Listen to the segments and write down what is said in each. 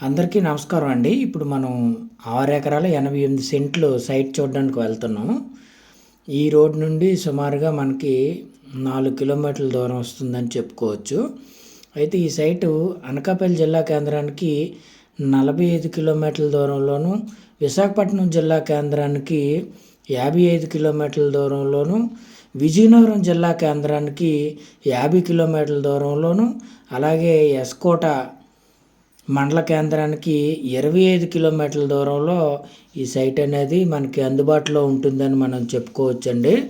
అందరికీ నమస్కారం అండి. ఇప్పుడు మనం ఆరు ఎకరాల ఎనభై ఎనిమిది సెంట్లు సైట్ చూడడానికి వెళ్తున్నాం. ఈ రోడ్ నుండి సుమారుగా మనకి నాలుగు కిలోమీటర్ల దూరం వస్తుందని చెప్పుకోవచ్చు. అయితే ఈ సైటు అనకాపల్లి జిల్లా కేంద్రానికి నలభై ఐదు కిలోమీటర్ల దూరంలోను విశాఖపట్నం జిల్లా కేంద్రానికి యాభై ఐదు కిలోమీటర్ల దూరంలోను విజయనగరం జిల్లా కేంద్రానికి యాభై కిలోమీటర్ల దూరంలోను అలాగే ఎస్కోట మండల కేంద్రానికి ఇరవై ఐదు కిలోమీటర్ల దూరంలో ఈ సైట్ అనేది మనకి అందుబాటులో ఉంటుందని మనం చెప్పుకోవచ్చండి.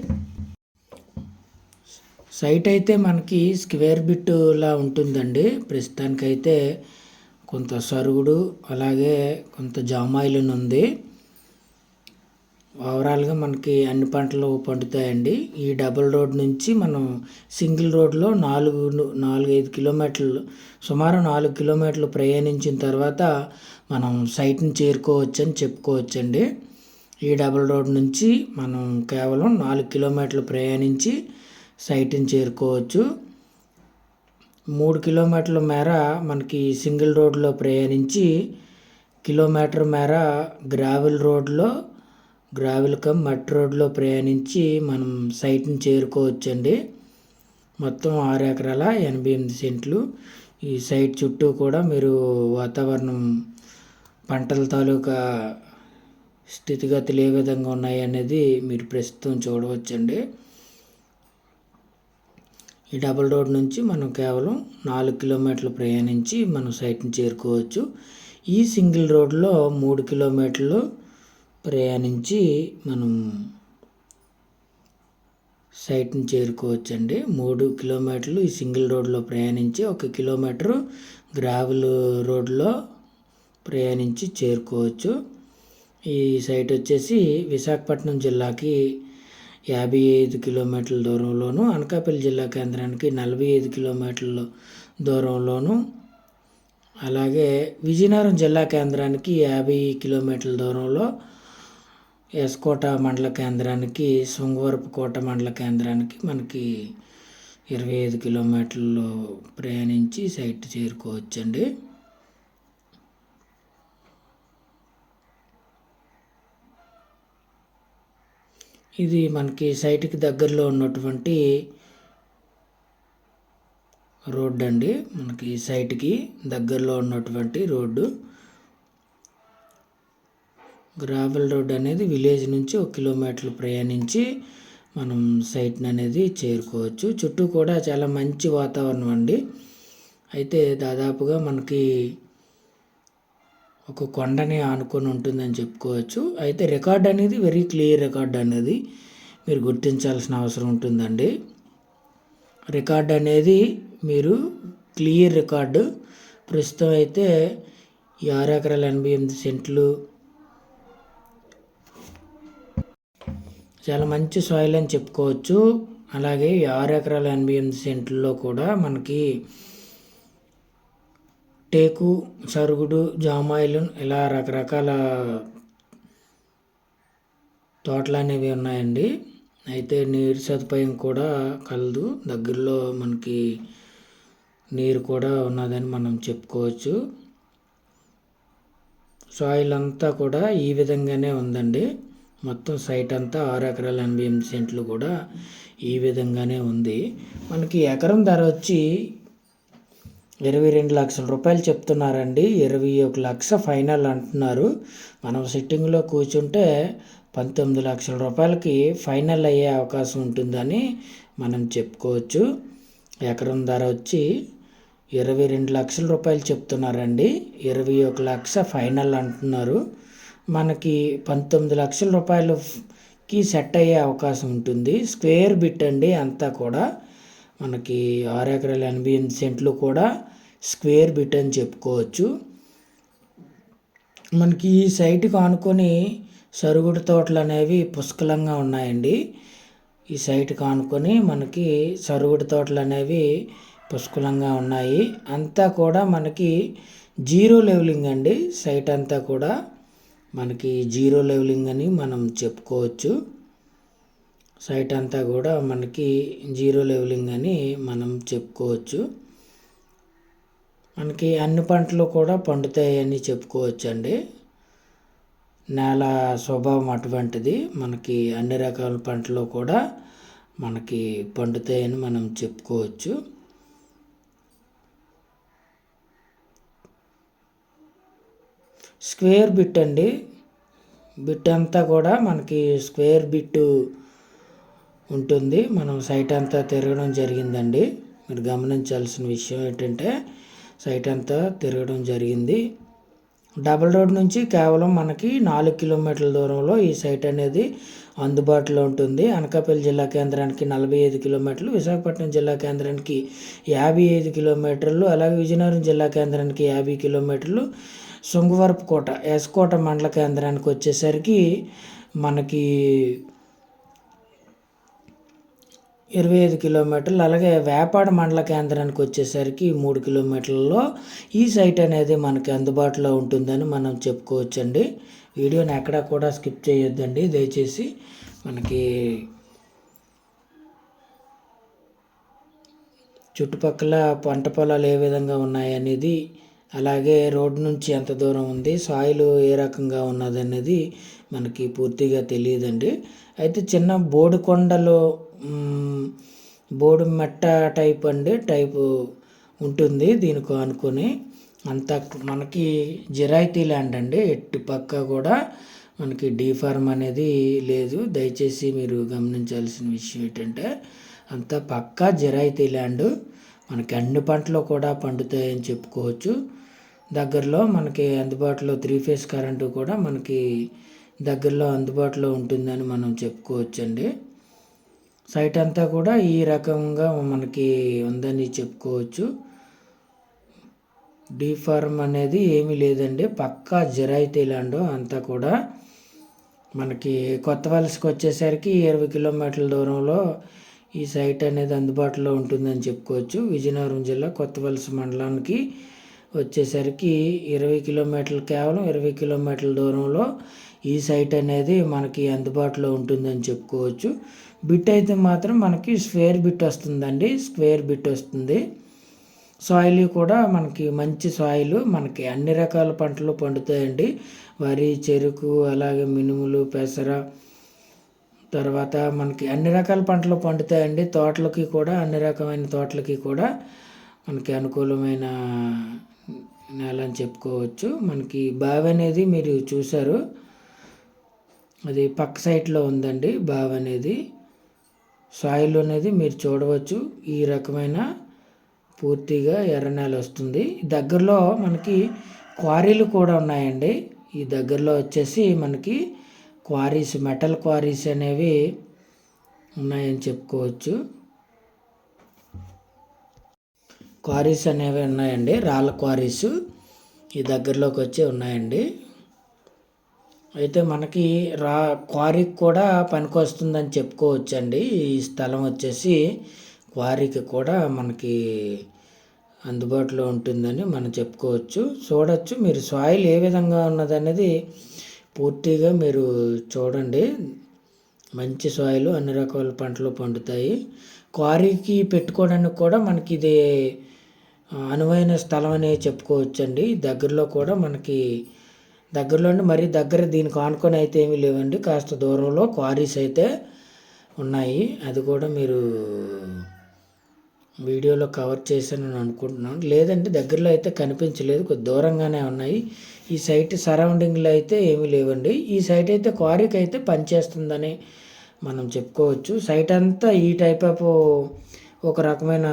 సైట్ అయితే మనకి స్క్వేర్ బిట్టులా ఉంటుందండి. ప్రస్తుతానికైతే కొంత సరుగుడు అలాగే కొంత జామాయిలను ఉంది ఓవరాల్గా మనకి అన్ని పంటలు పండుతాయండి. ఈ డబుల్ రోడ్ నుంచి మనం సింగిల్ రోడ్లో నాలుగు నాలుగు ఐదు కిలోమీటర్లు సుమారు నాలుగు కిలోమీటర్లు ప్రయాణించిన తర్వాత మనం సైట్ని చేరుకోవచ్చు అని చెప్పుకోవచ్చండి. ఈ డబుల్ రోడ్ నుంచి మనం కేవలం నాలుగు కిలోమీటర్లు ప్రయాణించి సైట్ని చేరుకోవచ్చు. మూడు కిలోమీటర్ల మేర మనకి సింగిల్ రోడ్లో ప్రయాణించి కిలోమీటర్ మేర గ్రావెల్ రోడ్లో గ్రావెల్ కమ్ మట్ రోడ్లో ప్రయాణించి మనం సైట్ని చేరుకోవచ్చండి. మొత్తం ఆరు ఎకరాల ఎనభై ఎనిమిది సెంట్లు. ఈ సైట్ చుట్టూ కూడా మీరు వాతావరణం పంటల తాలూకా స్థితిగతులు ఏ విధంగా ఉన్నాయి అనేది మీరు ప్రస్తుతం చూడవచ్చండి. ఈ డబుల్ రోడ్ నుంచి మనం కేవలం నాలుగు కిలోమీటర్లు ప్రయాణించి మనం సైట్ని చేరుకోవచ్చు. ఈ సింగిల్ రోడ్లో మూడు కిలోమీటర్లు ప్రయాణించి మనం సైట్ని చేరుకోవచ్చండి. మూడు కిలోమీటర్లు ఈ సింగిల్ రోడ్లో ప్రయాణించి ఒక కిలోమీటరు గ్రావెల్ రోడ్లో ప్రయాణించి చేరుకోవచ్చు. ఈ సైట్ వచ్చేసి విశాఖపట్నం జిల్లాకి యాభై ఐదు కిలోమీటర్ల దూరంలోను అనకాపల్లి జిల్లా కేంద్రానికి నలభై ఐదు కిలోమీటర్ల దూరంలోను అలాగే విజయనగరం జిల్లా కేంద్రానికి యాభై కిలోమీటర్ల దూరంలో ఎస్కోట మండల కేంద్రానికి శృంగవరపు కోట మండల కేంద్రానికి మనకి ఇరవై ఐదు కిలోమీటర్లు ప్రయాణించి సైట్ చేరుకోవచ్చండి. ఇది మనకి సైట్కి దగ్గరలో ఉన్నటువంటి రోడ్డు అండి మనకి సైట్కి దగ్గరలో ఉన్నటువంటి రోడ్డు. గ్రావెల్ రోడ్ అనేది విలేజ్ నుంచి ఒక కిలోమీటర్లు ప్రయాణించి మనం సైట్ని అనేది చేరుకోవచ్చు. చుట్టూ కూడా చాలా మంచి వాతావరణం అండి. అయితే దాదాపుగా మనకి ఒక కొండని ఆనుకొని ఉంటుందని చెప్పుకోవచ్చు. అయితే రికార్డ్ అనేది వెరీ క్లియర్ రికార్డ్ అనేది మీరు గుర్తించాల్సిన అవసరం ఉంటుందండి. రికార్డ్ అనేది మీరు క్లియర్ రికార్డు. ప్రస్తుతం అయితే ఈ ఆరు ఎకరాల ఎనభై ఎనిమిది సెంట్లు చాలా మంచి సాయిల్ అని చెప్పుకోవచ్చు. అలాగే ఆరు ఎకరాల ఎనభై ఎనిమిది సెంట్లలో కూడా మనకి టేకు సరుగుడు జామాయిలు ఇలా రకరకాల తోటలు అనేవి ఉన్నాయండి. అయితే నీరు సదుపాయం కూడా కలదు. దగ్గరలో మనకి నీరు కూడా ఉన్నదని మనం చెప్పుకోవచ్చు. సాయిల్ అంతా కూడా ఈ విధంగానే ఉందండి. మొత్తం సైట్ అంతా ఆరు ఎకరాల ఎనభై ఎనిమిది సెంట్లు కూడా ఈ విధంగానే ఉంది. మనకి ఎకరం ధర వచ్చి ఇరవై రెండు లక్షల రూపాయలు చెప్తున్నారండి. ఇరవై ఒక లక్ష ఫైనల్ అంటున్నారు. మనం సిట్టింగ్లో కూర్చుంటే పంతొమ్మిది లక్షల రూపాయలకి ఫైనల్ అయ్యే అవకాశం ఉంటుందని మనం చెప్పుకోవచ్చు. ఎకరం ధర వచ్చి ఇరవై రెండు లక్షల రూపాయలు చెప్తున్నారండి. ఇరవై ఒక లక్ష ఫైనల్ అంటున్నారు. మనకి పంతొమ్మిది లక్షల రూపాయలకి సెట్ అయ్యే అవకాశం ఉంటుంది. స్క్వేర్ బిట్ అండి అంతా కూడా. మనకి ఆరు ఎకరాల ఎనభై ఎనిమిది సెంట్లు కూడా స్క్వేర్ బిట్ అని చెప్పుకోవచ్చు. మనకి ఈ సైట్కి ఆనుకొని సరుగుడు తోటలు అనేవి పుష్కలంగా ఉన్నాయండి. ఈ సైట్కి ఆనుకొని మనకి సరుగుడు తోటలు అనేవి పుష్కలంగా ఉన్నాయి. అంతా కూడా మనకి జీరో లెవెలింగ్ అండి సైట్ అంతా కూడా. మనకి జీరో లెవెలింగ్ అని మనం చెప్పుకోవచ్చు. సైట్ అంతా కూడా మనకి జీరో లెవెలింగ్ అని మనం చెప్పుకోవచ్చు. మనకి అన్ని పంటలు కూడా పండుతాయని చెప్పుకోవచ్చండి. నేల స్వభావం అటువంటిది. మనకి అన్ని రకాల పంటలు కూడా మనకి పండుతాయని మనం చెప్పుకోవచ్చు. స్క్వేర్ బిట్ అండి. బిట్ అంతా కూడా మనకి స్క్వేర్ బిట్ ఉంటుంది. మనం సైట్ అంతా తిరగడం జరిగిందండి. మీరు గమనించాల్సిన విషయం ఏంటంటే సైట్ అంతా తిరగడం జరిగింది. డబల్ రోడ్ నుంచి కేవలం మనకి నాలుగు కిలోమీటర్ల దూరంలో ఈ సైట్ అనేది అందుబాటులో ఉంటుంది. అనకాపల్లి జిల్లా కేంద్రానికి నలభై ఐదు కిలోమీటర్లు విశాఖపట్నం జిల్లా కేంద్రానికి యాభై ఐదు కిలోమీటర్లు అలాగే విజయనగరం జిల్లా కేంద్రానికి యాభై కిలోమీటర్లు కోట ఎస్కోట మండల కేంద్రానికి వచ్చేసరికి మనకి ఇరవై ఐదు కిలోమీటర్లు అలాగే వేపాడ మండల కేంద్రానికి వచ్చేసరికి మూడు కిలోమీటర్లలో ఈ సైట్ అనేది మనకి అందుబాటులో ఉంటుందని మనం చెప్పుకోవచ్చండి. వీడియోని ఎక్కడా కూడా స్కిప్ చేయొద్దండి. దయచేసి మనకి చుట్టుపక్కల పంట పొలాలు ఏ విధంగా ఉన్నాయనేది అలాగే రోడ్డు నుంచి ఎంత దూరం ఉంది సాయిల్ ఏ రకంగా ఉన్నది అనేది మనకి పూర్తిగా తెలియదండి. అయితే చిన్న బోడికొండలో బోడు మెట్ట టైప్ అండి టైపు ఉంటుంది దీనికి అనుకొని. అంత మనకి జిరాయితీ ల్యాండ్ అండి ఎట్టి పక్క కూడా మనకి డీఫార్మ్ అనేది లేదు. దయచేసి మీరు గమనించాల్సిన విషయం ఏంటంటే అంత పక్కా జిరాయితీ ల్యాండ్. మనకి అన్ని పంటలు కూడా పండుతాయని చెప్పుకోవచ్చు. దగ్గరలో మనకి అందుబాటులో త్రీ ఫేస్ కరెంటు కూడా మనకి దగ్గరలో అందుబాటులో ఉంటుందని మనం చెప్పుకోవచ్చండి. సైట్ అంతా కూడా ఈ రకంగా మనకి ఉందని చెప్పుకోవచ్చు. డీ ఫార్మ్ అనేది ఏమీ లేదండి. పక్కా జరాయితీ ల్యాండ్ అంతా కూడా మనకి కొత్త వలసకు వచ్చేసరికి ఇరవై కిలోమీటర్ల దూరంలో ఈ సైట్ అనేది అందుబాటులో ఉంటుందని చెప్పుకోవచ్చు. విజయనగరం జిల్లా కొత్త వలస మండలానికి వచ్చేసరికి ఇరవై కిలోమీటర్లు కేవలం ఇరవై కిలోమీటర్ల దూరంలో ఈ సైట్ అనేది మనకి అందుబాటులో ఉంటుందని చెప్పుకోవచ్చు. బిట్ అయితే మాత్రం మనకి స్క్వేర్ బిట్ వస్తుందండి. స్క్వేర్ బిట్ వస్తుంది. సాయిల్ కూడా మనకి మంచి సాయిల్. మనకి అన్ని రకాల పంటలు పండుతాయండి. వరి చెరుకు అలాగే మినుములు పెసర తర్వాత మనకి అన్ని రకాల పంటలు పండుతాయండి. తోటలకి కూడా అన్ని రకమైన తోటలకి కూడా మనకి అనుకూలమైన నేల అని చెప్పుకోవచ్చు. మనకి బావి అనేది మీరు చూసారు అది పక్క సైట్లో ఉందండి బావి అనేది. సాయిల్ అనేది మీరు చూడవచ్చు. ఈ రకమైన పూర్తిగా ఎర్ర నేల వస్తుంది. దగ్గరలో మనకి క్వారీలు కూడా ఉన్నాయండి. ఈ దగ్గరలో వచ్చేసి మనకి క్వారీస్ మెటల్ క్వారీస్ అనేవి ఉన్నాయని చెప్పుకోవచ్చు. క్వారీస్ అనేవి ఉన్నాయండి. రాళ్ళ క్వారీస్ ఈ దగ్గరలోకి వచ్చి ఉన్నాయండి. అయితే మనకి రా క్వారీకి కూడా పనికొస్తుందని చెప్పుకోవచ్చండి. ఈ స్థలం వచ్చేసి క్వారీకి కూడా మనకి అందుబాటులో ఉంటుందని మనం చెప్పుకోవచ్చు. చూడొచ్చు. మీరు సాయిల్ ఏ విధంగా ఉన్నదనేది పూర్తిగా మీరు చూడండి. మంచి సాయిల్ అన్ని రకాల పంటలు పండుతాయి. క్వారీకి పెట్టుకోవడానికి కూడా మనకి ఇది అనువైన స్థలం అనే చెప్పుకోవచ్చండి. దగ్గరలో కూడా మనకి దగ్గరలో మరీ దగ్గర దీనికి ఆనుకొని అయితే ఏమీ లేవండి. కాస్త దూరంలో క్వారీస్ అయితే ఉన్నాయి. అది కూడా మీరు వీడియోలో కవర్ చేశానని అనుకుంటున్నాను. లేదంటే దగ్గరలో అయితే కనిపించలేదు. కొద్ది దూరంగానే ఉన్నాయి. ఈ సైట్ సరౌండింగ్లో అయితే ఏమీ లేవండి. ఈ సైట్ అయితే క్వారీకి అయితే పనిచేస్తుందని మనం చెప్పుకోవచ్చు. సైట్ అంతా ఈ టైప్ ఆఫ్ ఒక రకమైన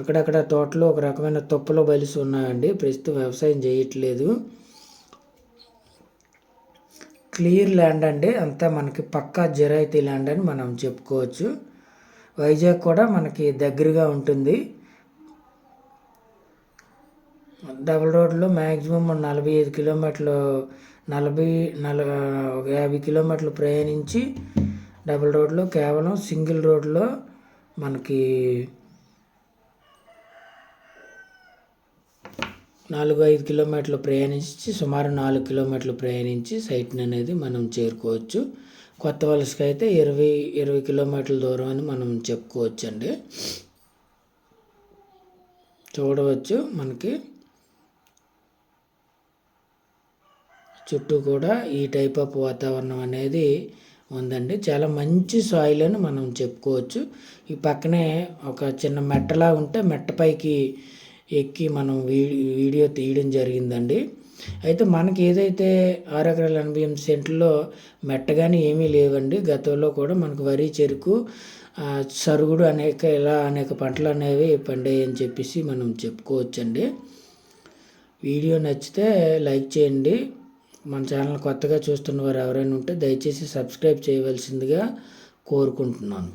అక్కడక్కడ తోటలో ఒక రకమైన తొప్పులో బలిసి ఉన్నాయండి. ప్రస్తుతం వ్యవసాయం చేయట్లేదు. క్లియర్ ల్యాండ్ అండి. అంతా మనకి పక్కా జిరాయితీ ల్యాండ్ అని మనం చెప్పుకోవచ్చు. వైజాగ్ కూడా మనకి దగ్గరగా ఉంటుంది. డబుల్ రోడ్లో మ్యాక్సిమం నలభై ఐదు కిలోమీటర్లు నలభై నల యాభై కిలోమీటర్లు ప్రయాణించి డబుల్ రోడ్లో కేవలం సింగిల్ రోడ్లో మనకి నాలుగు ఐదు కిలోమీటర్లు ప్రయాణించి సుమారు నాలుగు కిలోమీటర్లు ప్రయాణించి సైట్ని అనేది మనం చేరుకోవచ్చు. కొత్త వలసకి అయితే ఇరవై ఇరవై కిలోమీటర్ల దూరం అని మనం చెప్పుకోవచ్చండి. చూడవచ్చు మనకి. చుట్టూ కూడా ఈ టైప్ ఆఫ్ వాతావరణం అనేది ఉందండి. చాలా మంచి సాయిల్ అని మనం చెప్పుకోవచ్చు. ఈ పక్కనే ఒక చిన్న మెట్టలా ఉంటే మెట్టపైకి ఎక్కి మనం వీడియో తీయడం జరిగిందండి. అయితే మనకి ఏదైతే ఆరు ఎకరాల ఎనభై ఎనిమిది సెంట్లో మెట్టగానే ఏమీ లేవండి. గతంలో కూడా మనకు వరి చెరుకు సరుగుడు అనేక ఇలా అనేక పంటలు అనేవి పండాయి అని చెప్పేసి మనం చెప్పుకోవచ్చండి. వీడియో నచ్చితే లైక్ చేయండి. మన ఛానల్ కొత్తగా చూస్తున్న వారు ఎవరైనా ఉంటే దయచేసి సబ్స్క్రైబ్ చేయవలసిందిగా కోరుకుంటున్నాను.